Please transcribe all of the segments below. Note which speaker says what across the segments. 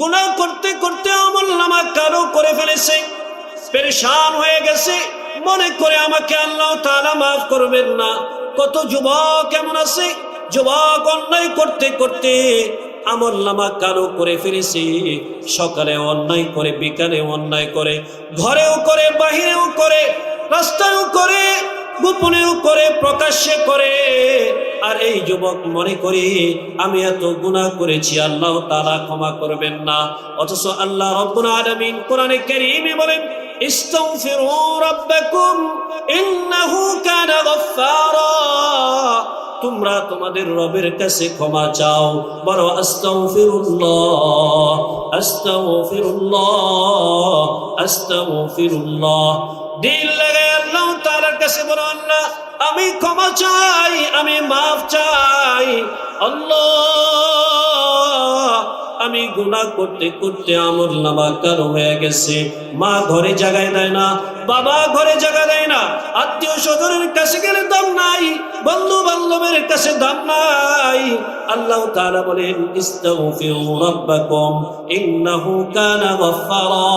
Speaker 1: গুনাহ করতে করতে আমল নামা কারও করে ফেলেছে। পেরেশান হয়ে গেছে। মনে করে আমাকে আল্লাহ তাআলা মাফ করবেন না। কত যুবক এমন আছে, যুবক অন্যায় করতে করতে আমল নামা কারও করে ফেলেছে। সকালে অন্যায় করে, বিকালে অন্যায় করে, ঘরেও করে, বাহিরেও করে, রাস্তায়ও করে গোপনেও করে, প্রকাশ্যে করে। আর এই যুবক মনে করি, আমি এত গুনাহ করেছি, আল্লাহ তাআলা ক্ষমা করবেন না। অথচ আল্লাহ বলেন তোমরা তোমাদের রবের কাছে ক্ষমা চাও। বড় আস্তাগফিরুল্লাহ আস্তাগফিরুল্লাহ আস্তাগফিরুল্লাহ। দিল লাগায় আল্লাহ কাছে বলো, আল্লাহ, আমি ক্ষমা চাই, আমি মাফ চাই। আমি গুণা করতে করতে আমার নামা কারও হয়ে গেছে। মা ঘরে জায়গায় দেয় না, বাবা ঘরে জায়গা দেয় না আত্মীয় স্বজনের কাছে গেলে দম নাই। বন্ধু বান্ধবের কাছে দাম নাই। আল্লাহ তাআলা বলেন, ইস্তাগফিরু রাব্বাকুম, ইন্নাহু কানা গাফফারা।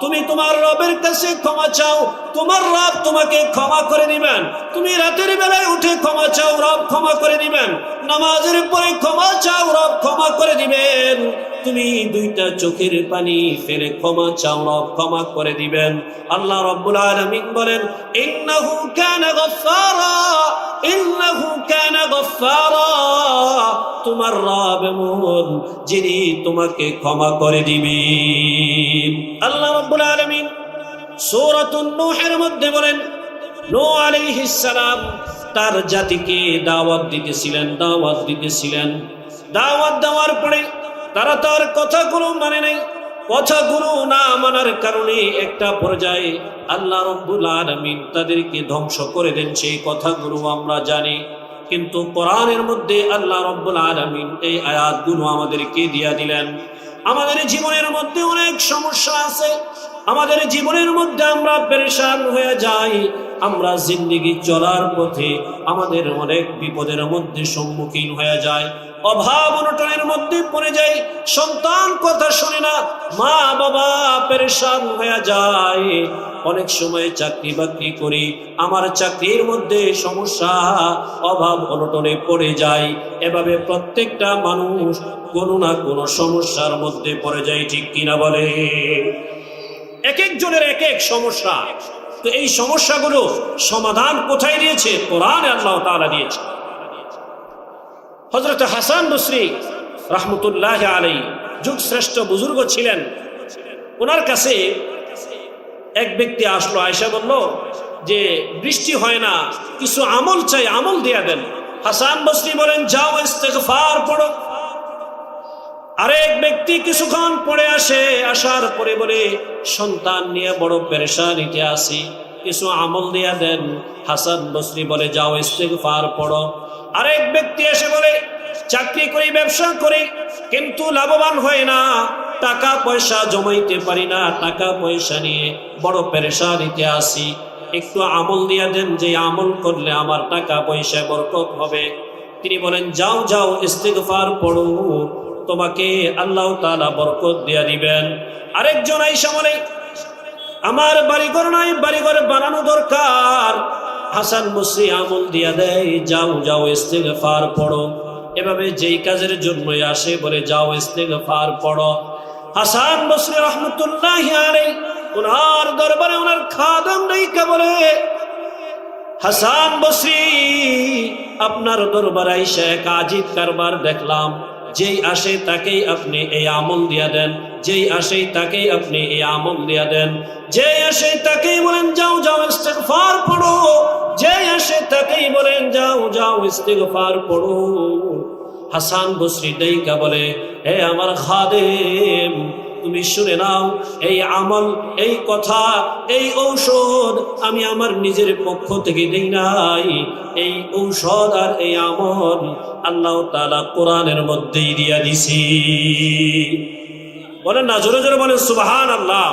Speaker 1: তুমি তোমার রবের কাছে ক্ষমা চাও, তোমার রব তোমাকে ক্ষমা করে দিবেন। তুমি রাতের বেলায় উঠে ক্ষমা চাও, রব ক্ষমা করে দিবেন। নামাজের পরে ক্ষমা চাও, রব ক্ষমা করে দিবেন। তুমি দুইটা চোখের পানি ফেলে ক্ষমা চাও রব ক্ষমা করে দিবেন। আল্লাহ রব্বুল আলামিন বলেন, ইন্নাহু কানা ইন্নাহু কানা তোমার রব এমন যিনি তোমাকে ক্ষমা করে দিবেন। আল্লাহ রব্বুল নূহের মধ্যে বলেন, নূহ আলাইহিস সালাম তার জাতিকে দাওয়াত দিতেছিলেন দাওয়াত দিতেছিলেন। দাওয়াত দেওয়ার পরে তারা তার কথাগুলো মানে নাই। কথাগুলো না মানার কারণে একটা পর্যায়ে আল্লাহ রব্বুল আলামিন তাদেরকে ধ্বংস করে দেন সেই কথাগুলো আমরা জানি। কিন্তু কোরআনের মধ্যে আল্লাহ রব্বুল আলামিন এই আয়াতগুলো আমাদেরকে দিয়া দিলেন। আমাদের জীবনের মধ্যে অনেক সমস্যা আছে। আমাদের জীবনের মধ্যে আমরা পেরেশান হয়ে যাই। আমরা জিন্দিগি চলার পথে আমাদের অনেক বিপদের মধ্যে সম্মুখীন হয়ে যায় অভাব অনটনের মধ্যে পড়ে যাই, সন্তান কথা শোনে না, মা বাবা পেরেশান হয়ে যায়। অনেক সময় চাকরি বাকরি করি, আমার চাকরির মধ্যে সমস্যা, অভাব অনটনে পড়ে যায় এভাবে প্রত্যেকটা মানুষ কোনো না কোনো সমস্যার মধ্যে পড়ে যায়, ঠিক কিনা বলে? এক একজনের এক এক সমস্যা। তো এই সমস্যাগুলো সমাধান কোথায় দিয়েছে? কোরআন আল্লাহ তাআলা দিয়েছে। হজরত হাসান বসরি রহমতুল্লাহ আলাই যুগ শ্রেষ্ঠ বুজুর্গ ছিলেন। ওনার কাছে এক ব্যক্তি আসলো আয়সা বলল, যে বৃষ্টি হয় না, কিছু আমল চাই, আমল দেয়া দেন। হাসান বসরি বলেন, যাও, ইস্তেগফার পড়ো। আরেক ব্যক্তি কিছুক্ষণ পরে আসে, আসার পরে বলে, সন্তান নিয়ে বড় পেরেশানিতে আসি কিছু আমল দিয়া দেন। হাসান বসরি বলে, যাও ইস্তেগফার পড়ো। আরেক ব্যক্তি এসে বলে, চাকরি করি, ব্যবসা করি, কিন্তু লাভবান হয় না। টাকা পয়সা জমাইতে পারি না, টাকা পয়সা নিয়ে বড় পেরেশানিতে আসি একটু আমল দিয়া দেন, যে আমল করলে আমার টাকা পয়সা বরকত হবে। তিনি বলেন, যাও যাও, ইস্তেগফার পড়ো। তোমাকে আল্লাহ তালা বরকত দিয়া দিবেন। আরেকজন আইসা বলে আমার বাড়িঘর নাই, বাড়িঘর বানানো দরকার। হাসান মুসি আমল দিয়া দেয়, যাও যাও, ইস্তেগফার পড়ো। এভাবে যেই কাজের জন্যই আসে বলে, যাও, ইস্তেগফার পড়ো। হাসান বসরি রহমতুল্লাহ ওনার দরবারে ওনার খাদম নেই বলে, হাসান বসরি আপনার দরবার আইসা আজিব কারবার দেখলাম। যেই আসে তাকেই আপনি এই আমল দিয়া দেন, যেই আসে তাকেই আপনি এই আমল দিয়া দেন। যে আসে তাকেই বলেন, যাও যাও, ইস্তেগফার পড়ো। যে আসে তাকেই বলেন, যাও যাও, ইস্তেগফার পড়ো। হাসান বসরি দেইকা বলে হে আমার খাদেম তুমি শুনে নাও, এই আমল, এই কথা, এই ঔষধ আমি আমার নিজের পক্ষ থেকে দেই নাই। এই ঔষধ আর এই আমল আল্লাহ তাআলা কোরআনের মধ্যেই দিয়া দিছি। বলেন না, জোরে জোরে বলেন সুবাহান আল্লাহ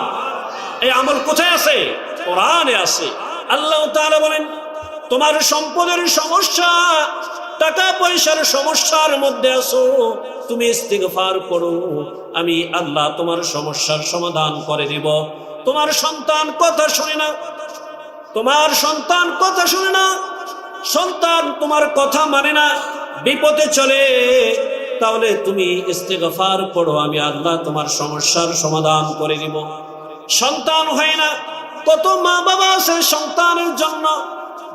Speaker 1: এই আমল কোথায় আছে? কোরআনে আছে। আল্লাহ তাআলা বলেন, তোমার সম্পদের সমস্যা, টাকা পয়সার সমস্যার মধ্যে আসো তুমি ইস্তিগফার করো। আমি আল্লাহ তোমার সমস্যার সমাধান করে দিব। তোমার সন্তান কথা শুনে না। তোমার সন্তান কথা শুনে না। সন্তান তোমার কথা মানে না। বিপদে চলে। তাহলে তুমি ইস্তেগফার পড়ো আমি আল্লাহ তোমার সমস্যার সমাধান করে দিব। সন্তান হয় না। কত মা বাবা আছে সন্তানের জন্য।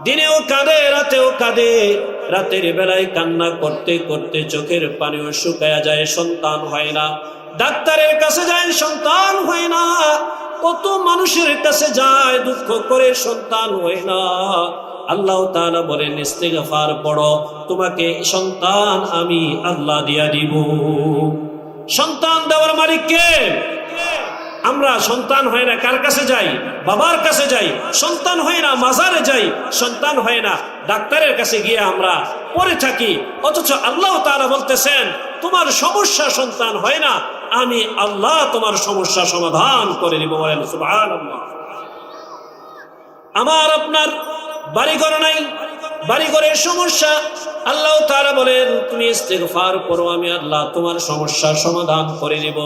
Speaker 1: দিনেও কাঁদে, রাতেও কাঁদে। রাতের বেলায় কান্না করতে করতে চোখের পানিও শুকায়া যায়, সন্তান হয় না। ডাক্তারের কাছে যায়, সন্তান হয় না। কত মানুষের কাছে যায়, দুঃখ করে সন্তান হয় না। আল্লাহ তাআলা বলেন, ইস্তেগফার পড়ো, তোমাকে সন্তান আমি আল্লাহ দিয়া দিব। সন্তান দেওয়ার মালিক কে? আমরা সন্তান হয় না, কার কাছে যাই? বাবার কাছে যাই। সন্তান হয় না, মাজারে যাই। সন্তান হয় না, ডাক্তারের কাছে গিয়ে আমরা পড়ে থাকি। অথচ আল্লাহ তারা বলতেছেন, তোমার সমস্যা সন্তান হয় না আমি আল্লাহ তোমার সমস্যা সমাধান করে বলেন আমার আপনার বাড়িঘর নাই, বাড়িঘরের সমস্যা। আল্লাহ তারা বলেন, তুমি ইস্তেগফার করো, আমি আল্লাহ তোমার সমস্যার সমাধান করে দেব।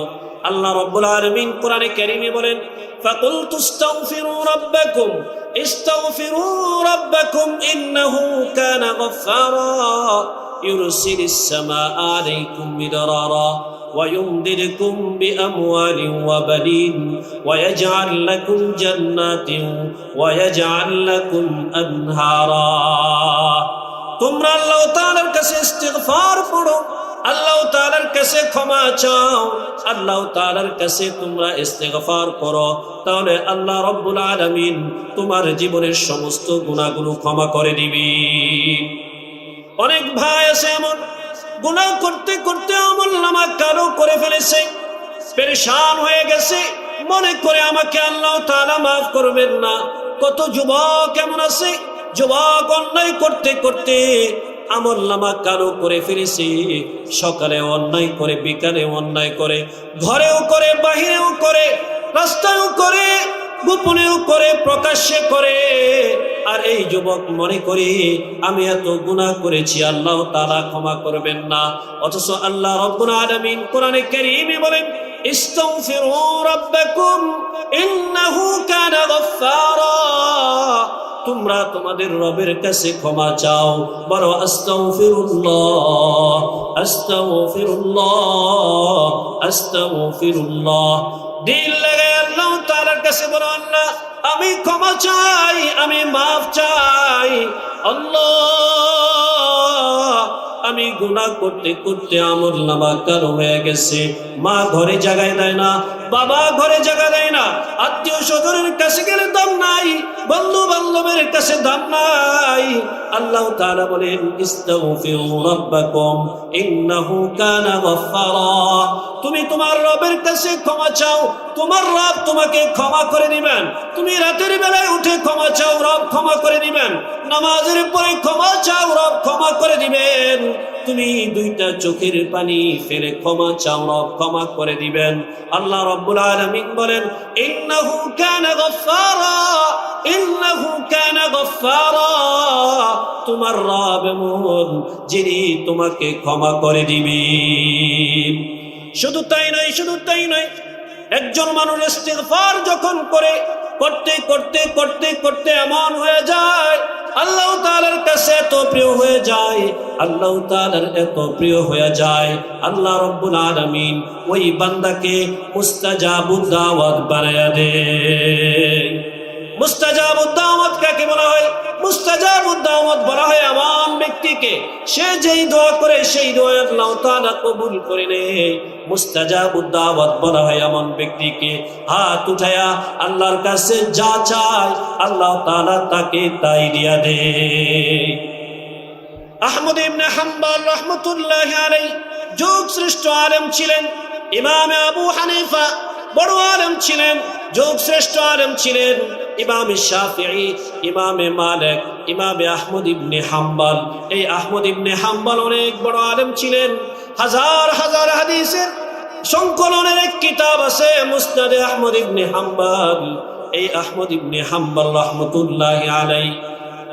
Speaker 1: আল্লাহ রব্বুল আলামিন কোরআনে কারীমে বলেন ফাকুল তুস্তাগফিরু রাব্বাকুম, ইস্তাগফিরু রাব্বাকুম ويمددكم بأموال وبنين ويجعل لكم جنات ويجعل لكم أنهارا তোমরা আল্লাহ তাআলার কাছে ইস্তিগফার পড়ো আল্লাহ তাআলার কাছে ক্ষমা চাও আল্লাহ তাআলার কাছে তোমরা ইস্তেগফার করো তাহলে আল্লাহ রব্বুল আলামিন তোমার জীবনের সমস্ত গুনাহগুলো ক্ষমা করে দিবি অনেক ভাই আছে এমন গুনাহ করতে করতে আমল নামা কালো করে ফেলেছে, পেরেশান হয়ে গেছে। মনে করে আমাকে আল্লাহ তারা মাফ করবেন না। কত যুবক এমন আছে, যুবক অন্যায় করতে করতে আমল নামা কালো করে ফেলেছে। সকালে অন্যায় করে, বিকালে অন্যায় করে, ঘরেও করে, বাহিরেও করে, রাস্তায়ও করে গোপনেও করে, প্রকাশ্যে করে। আর এই যুবক মনে করি, আমি এত গুনাহ করেছি, আল্লাহ তাআলা ক্ষমা করবেন না। অথচ আল্লাহ আলামিন কোরআনে কারীমে বলেন তোমরা তোমাদের রবের কাছে ক্ষমা চাও। বলো, আস্তাগফিরুল্লাহ আস্তাগফিরুল্লাহ আস্তাগফিরুল্লাহ। দিল লাগাই আল্লাহ তাআলার কাছে বলো আল্লাহ আমি ক্ষমা চাই আমি মাফ চাই। আল্লাহ আমি গুনাহ করতে করতে আমল নামা কালো হয়ে গেছে। মা ঘরে জায়গায় দেয় না, বাবা ঘরে জায়গা দেয় না, আত্মীয় স্বজনের কাছে গেলে দাম নাই, বন্ধু বান্ধবের কাছে দাম নাই। আল্লাহ তাআলা বলেন, ইস্তাগফিরু রাব্বাকুম, ইন্নাহু কানা গফফারা। তুমি তোমার রবের কাছে ক্ষমা চাও, তোমার রব তোমাকে ক্ষমা করে দিবেন। তুমি রাতের বেলায় উঠে ক্ষমা চাও, রব ক্ষমা করে দিবেন। নামাজের পরে ক্ষমা চাও, রব ক্ষমা করে দিবেন। তুমি দুইটা চোখের পানি ফেলে ক্ষমা চাও রব ক্ষমা করে দিবেন। আল্লাহ রব্বুল আলামিন বলেন, ইন্নাহু কানা গফফারা, ইন্নাহু কানা গফফারা। তোমার রব এমন যিনি তোমাকে ক্ষমা করে দিবেন। শুধু তাই নয়, শুধু তাই নয়, একজন মানুষ ইস্তিগফার যখন করে করতে করতে করতে করতে এমন হয়ে যায়। আল্লাহ তালার কাছে এত প্রিয় হয়ে যায়, আল্লাহ তালার এত প্রিয় হয়ে যায়। আল্লাহ রব্বুল আলমিন ওই বান্দাকে মুস্তাজাবুদ দাওয়াত বানায়া দেয় মুস্তাজাবুদ দাওয়াত কাকে বলা হয়? মুস্তাজাবুদ দাওয়াত বলা হয় এমন ব্যক্তিকে। সে যেই দোয়া করে, সেই দোয়া আল্লাহ তাআলা কবুল করে নেয়। মুস্তাজাবুদ দাওয়াত বলা হয় এমন ব্যক্তিকে। হাত উঠায়া আল্লাহর কাছে যা চায়, আল্লাহ তাআলা তাকে তাই দিয়া দেয়। আহমদ ইবনে হাম্বল রহমতুল্লাহ আলাই যুগ শ্রেষ্ঠ আলেম ছিলেন। ইমাম আবু হানিফা বড় আলেম ছিলেন, যুগ শ্রেষ্ঠ আলেম ছিলেন। ইমাম শাফিঈ, ইমামে মালিক, ইমামে আহমদ ইবনে হাম্বল। এই আহমদ ইবনে হাম্বল অনেক বড় আলেম ছিলেন। হাজার হাজার হাদিসের সংকলনের এক কিতাব আছে মুসনাদে আহমদ ইবনে হাম্বল। এই আহমদ ইবনে হাম্বল রহমতুল্লাহ আলাই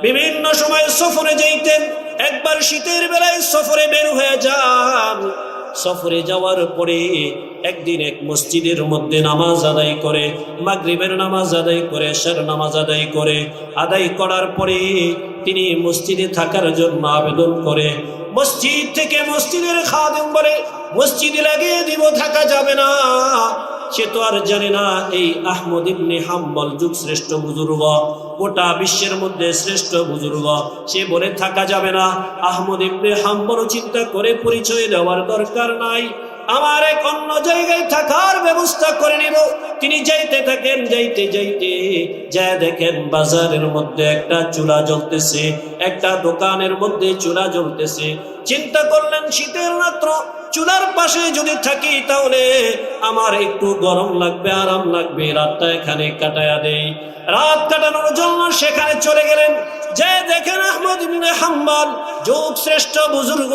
Speaker 1: বিভিন্ন সময় সফরে যাইতেন। একবার শীতের বেলায় সফরে বের হয়ে যান। সফরে যাওয়ার পরে একদিন এক মসজিদের মধ্যে নামাজ আদায় করে, মাগরিবের নামাজ আদায় করে এশার নামাজ আদায় করে। আদায় করার পরে তিনি মসজিদে থাকার জন্য আবেদন করে। মসজিদ থেকে মসজিদের খাওয়া বলে, মসজিদে লাগিয়ে দিব, থাকা যাবে না। সে তো আর জানে না এই আহমদ ইবনে হাম্বল যুগ শ্রেষ্ঠ বুজুর্গ। গোটা বিশ্বের মধ্যে শ্রেষ্ঠ বুজুর্গ। সে বলে, থাকা যাবে না। আহমদ ইবনে হাম্বল চিন্তা করে পরিচয় দেওয়ার দরকার নাই। আমার এক অন্য জায়গায় থাকার ব্যবস্থা করে নিব। তিনি যাইতে থাকেন, যাইতে যাইতে। যা দেখেন, বাজারের মধ্যে একটা চুলা জ্বলতেছে, একটা দোকানের মধ্যে চুলা জ্বলতেছে। চিন্তা করলেন, শীতের রাত্র। চুলার পাশে যদি থাকি তাহলে আমার একটু গরম লাগবে, আরাম লাগবে, রাতটা এখানে কাটায়া দেই। রাত কাটানোর জন্য সেখানে চলে গেলেন। যে দেখেন আহমদ ইবনে হাম্বাল, যুগ শ্রেষ্ঠ বুজুর্গ,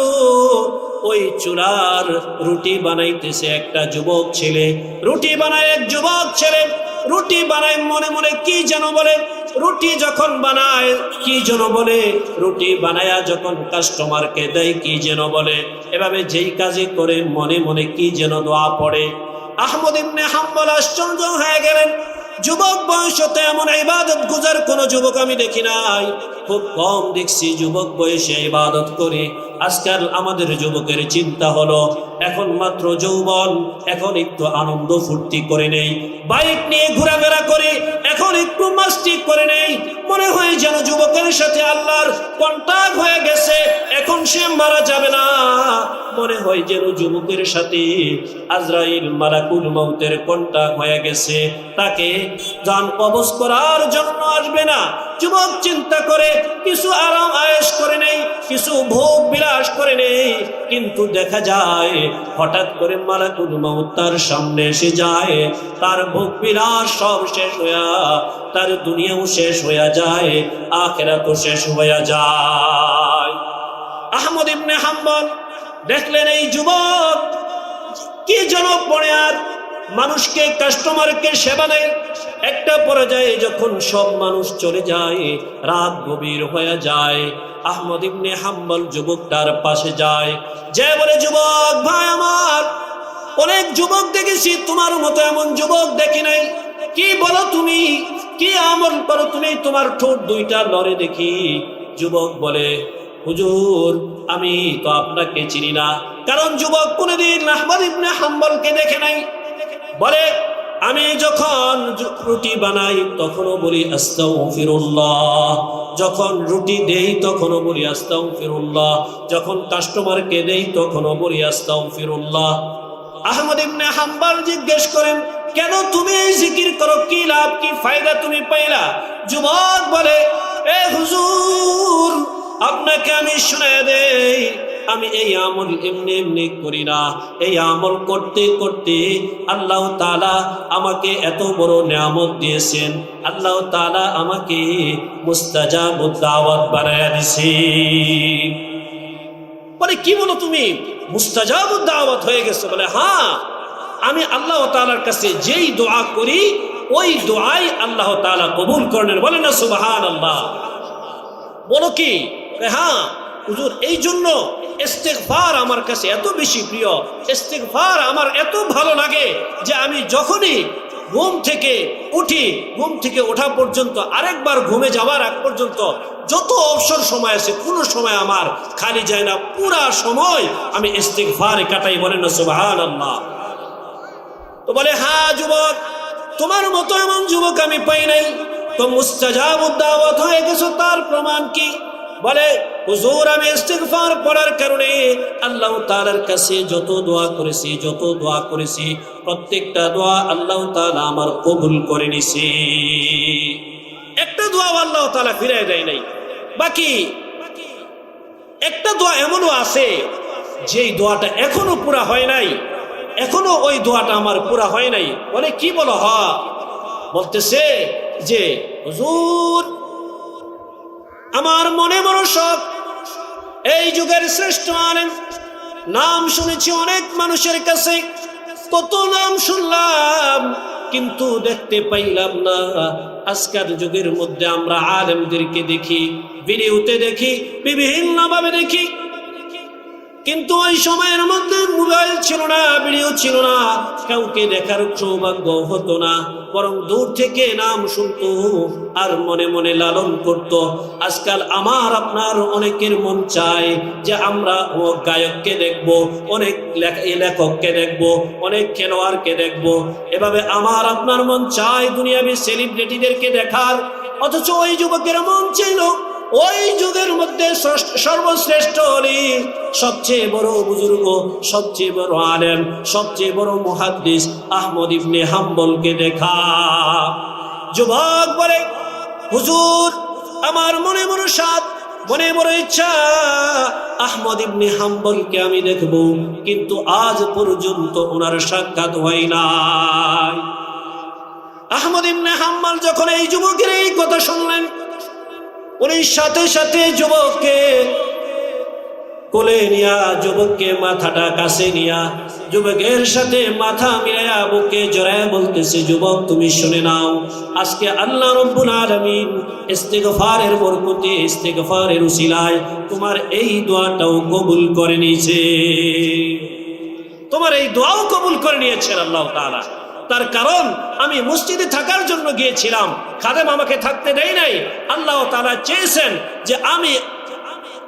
Speaker 1: ওই চুলার রুটি বানাইতেছে একটা যুবক ছেলে। রুটি বানায় এক যুবক ছেলে রুটি বানায়, মনে মনে কি যেন বলে? রুটি যখন বানায়, কি যেন বলে? রুটি বানায়া যখন কাস্টমারকে দেয়, কি যেন বলে? এভাবে যেই কাজে করে, মনে মনে কি যেন দোয়া পড়ে। আহমদ ইবনে হাম্বল আশ্চর্য হয়ে গেলেন। যুবক বয়সতে এমন ইবাদত গুজার কোন যুবক আমি দেখি নাই। খুব কম দেখছি যুবক বয়সে ইবাদত করে। আজকাল আমাদের যুবকের চিন্তা হলো, এখন মাত্র যৌবন, এখন একটু আনন্দ ফুর্তি করে নেই। বাইক নিয়ে ঘোরাফেরা করে এখন একটু মাস্তি করে নেই। মনে হয় যেন যুবকের সাথে আল্লাহর কন্টাক্ট হয়ে গেছে। এখন সে মারা যাবে না। মনে হয় যেন যুবকের সাথে আজরাইল মারাকুল মৌতের কন্টাক্ট হয়ে গেছে। তাকে যান কবজ করার জন্য আসবে না। যুবক চিন্তা করে, কিছু আরাম আয়েস করে নেই, কিছু ভোগ বিলাস করে নেই, কিন্তু দেখা যায়, হঠাৎ করে মালাকুল মৌত তার সামনে এসে যায়, তার ভোগ বিলাস সব শেষ হইয়া, তার দুনিয়াও শেষ হইয়া যায় আখেরা তো শেষ হইয়া যায়। আহমদ ইবনে হাম্বল দেখলেন এই যুবক, কি জনক পড়ে আর মানুষকে কাস্টমারকে সেবা দেয়। একটা পর্যায়ে যখন সব মানুষ চলে যায়, রাত গভীর হয়ে যায়, আহমদ ইবনে হাম্বল যুবকটার পাশে যায়। যে বলে, যুবক, ভাই আমার, অনেক যুবক দেখেছি, তোমার মতো এমন যুবক দেখি নাই। কি বলো তুমি? কি আমল করো তুমি? তোমার ঠোঁট দুইটা লড়ে দেখি। যুবক বলে, হুজুর, আমি তো আপনাকে চিনি না। কারণ যুবক কোনোদিন আহমদ ইবনে হাম্বলকে দেখে নাই। বলে, আমি যখন রুটি বানাই তখনও বলি আস্তাগফিরুল্লাহ। যখন রুটি দেই তখনও বলি আস্তাগফিরুল্লাহ। যখন কাস্টমারকে দেই তখনও বলি আস্তাগফিরুল্লাহ। আহমদ ইবনে হাম্বল জিজ্ঞেস করেন, কেন তুমি এই জিকির করো? কি লাভ, কি ফায়দা তুমি পাইলা? যুবক বলে, এ হুজুর, আপনাকে আমি শুনে দেই আমি এই আমল এমনি এমনি করি না। এই আমল করতে করতে আল্লাহ তালা আমাকে এত বড় নিয়ামত দিয়েছেন। আল্লাহ তালা আমাকে মুস্তাজাব দাওয়াত বানায় দিছে। বলে, কি বলো তুমি? মুস্তাজাব দাওয়াত হয়ে গেছে? বলে হ্যাঁ আমি আল্লাহ তাআলার কাছে যেই দোয়া করি, ওই দোয়াই আল্লাহ তাআলা কবুল করেন বলে না সুবহান আল্লাহ বলো কি? হ্যাঁ হুজুর এই জন্য ইস্তেগফার আমার কাছে এত বেশি প্রিয়। ইস্তেগফার আমার এত ভালো লাগে যে আমি যখনই ঘুম থেকে উঠি, ঘুম থেকে ওঠা পর্যন্ত, আরেকবার ঘুমে যাওয়ার আগ পর্যন্ত যত অবসর সময় আছে, কোনো সময় আমার খালি যায় না। পুরা সময় আমি ইস্তেগফারে কাটাই বলেন না সুবহান তো বলে হ্যাঁ যুবক, তোমার মতো এমন যুবক আমি পাই নাই। তো মুস্তাজাব দাওয়াত হয়ে গেছো, তার প্রমাণ কি? বলে হুজুর, আমি ইস্তিগফার পড়ার কারণে আল্লাহ তাআলার কাছে যত দোয়া করেছি, যত দোয়া করেছি, প্রত্যেকটা দোয়া আল্লাহ তাআলা আমার কবুল করে নিছে। একটা দোয়া আল্লাহ তাআলা ফিরাই দেয় নাই। বাকি একটা দোয়া এমনও আছে, যেই দোয়াটা এখনও পুরা হয় নাই, এখনও ওই দোয়াটা আমার পুরা হয় নাই। বলে কি বলো, হ? বলতেছে যে, হুজুর, আমার মনে বড় শখ এই যুগের শ্রেষ্ঠ আলেম, নাম শুনেছি অনেক মানুষের কাছে। কত নাম শুনলাম, কিন্তু দেখতে পাইলাম না। আজকাল যুগের মধ্যে আমরা আলেমদেরকে দেখি, ভিডিওতে দেখি বিভিন্নভাবে দেখি। কিন্তু ওই সময়ের মধ্যে মোবাইল ছিল না, ভিডিও ছিল না, কাউকে দেখার সৌভাগ্য হতো না। বরং দূর থেকে নাম শুনতো আর মনে মনে লালন করত। আজকাল আমার, আপনার অনেকের মন চায় যে আমরা ও গায়ককে দেখব, অনেক লেখককে দেখব, অনেক খেলোয়াড়কে দেখব। এভাবে আমার, আপনার মন চায় দুনিয়াবি সেলিব্রিটিদেরকে দেখার। অথচ ওই যুবকের মন ছিল ওই যুগের মধ্যে সর্বশ্রেষ্ঠ অলি, সবচেয়ে বড় বুজুর্গ, সবচেয়ে বড় আলেম, সবচেয়ে বড় মুহাদ্দিস আহমদ ইবনে হাম্বলকে দেখা। যুবক বলে, হুজুর, আমার মনে মনে সাত মনে বড় ইচ্ছা, আহমদ ইবনে হাম্বলকে আমি দেখব, কিন্তু আজ পর্যন্ত ওনার সাক্ষাৎ হয় নাই। আহমদ ইবনে হাম্বল যখন এই যুবকের এই কথা শুনলেন উনি সাথে সাথে যুবককে কোলে নিয়া, যুবককে মাথাটা কাছে নিয়া, যুবকের সাথে মাথা মিলাইয়া বুকে জড়ায় বলতেছে, যুবক, তুমি শুনে নাও, আজকে আল্লাহ রব্বুল আলামিন ইস্তেগফারের বরকতে, ইস্তেগফারের উসিলায় তোমার এই দোয়াটাও কবুল করে নিয়েছে। তোমার এই দোয়াও কবুল করে নিয়েছেন আল্লাহ তাআলা। তার কারণ, আমি মসজিদে থাকার জন্য গিয়েছিলাম। খাদেম আমাকে থাকতে দেয় নাই। আল্লাহ তাআলা চেয়েছেন যে আমি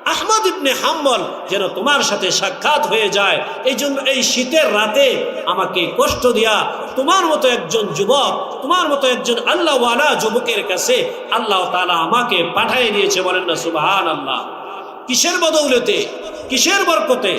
Speaker 1: আহমদ ইবনে হাম্বল যেন তোমার সাথে সাক্ষাৎ হয়ে যায়। এই জন্য এই শীতের রাতে আমাকে কষ্ট দিয়া তোমার মতো একজন যুবক, তোমার মতো একজন আল্লাহওয়ালা যুবকের কাছে আল্লাহ তাআলা আমাকে পাঠিয়ে দিয়েছে। বলেন না সুবহান আল্লাহ কিসের বদৌলতে, কিসের বরকতে?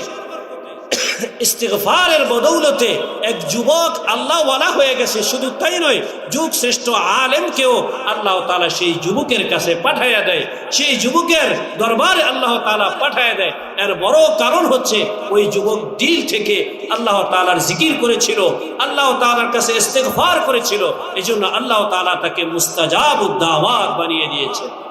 Speaker 1: ইস্তেগফারের বদৌলতে এক যুবক আল্লাহওয়ালা হয়ে গেছে। শুধু তাই নয়, যুগ শ্রেষ্ঠ আলেমকেও আল্লাহ তাআলা সেই যুবকের কাছে পাঠাইয়া দেয়। সেই যুবকের দরবারে আল্লাহ তালা পাঠাইয়া দেয়। এর বড় কারণ হচ্ছে, ওই যুবক দিল থেকে আল্লাহ তালার জিকির করেছিল, আল্লাহ তালার কাছে ইস্তেগফার করেছিল। এই জন্য আল্লাহ তালা তাকে মুস্তাজাব দাওয়াত বানিয়ে দিয়েছে।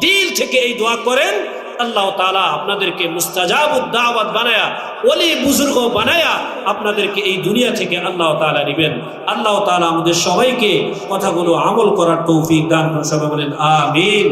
Speaker 1: দিল থেকে এই দোয়া করেন, আল্লাহ তালা আপনাদেরকে মুস্তাজাব উদ্দাওয়াত বানায়া অলি বুজুর্গ বানায়া আপনাদেরকে এই দুনিয়া থেকে আল্লাহ তালা নেবেন আল্লাহ তালা আমাদের সবাইকে কথাগুলো আমল করার তৌফিক দান সবাই বলেন, আমিন।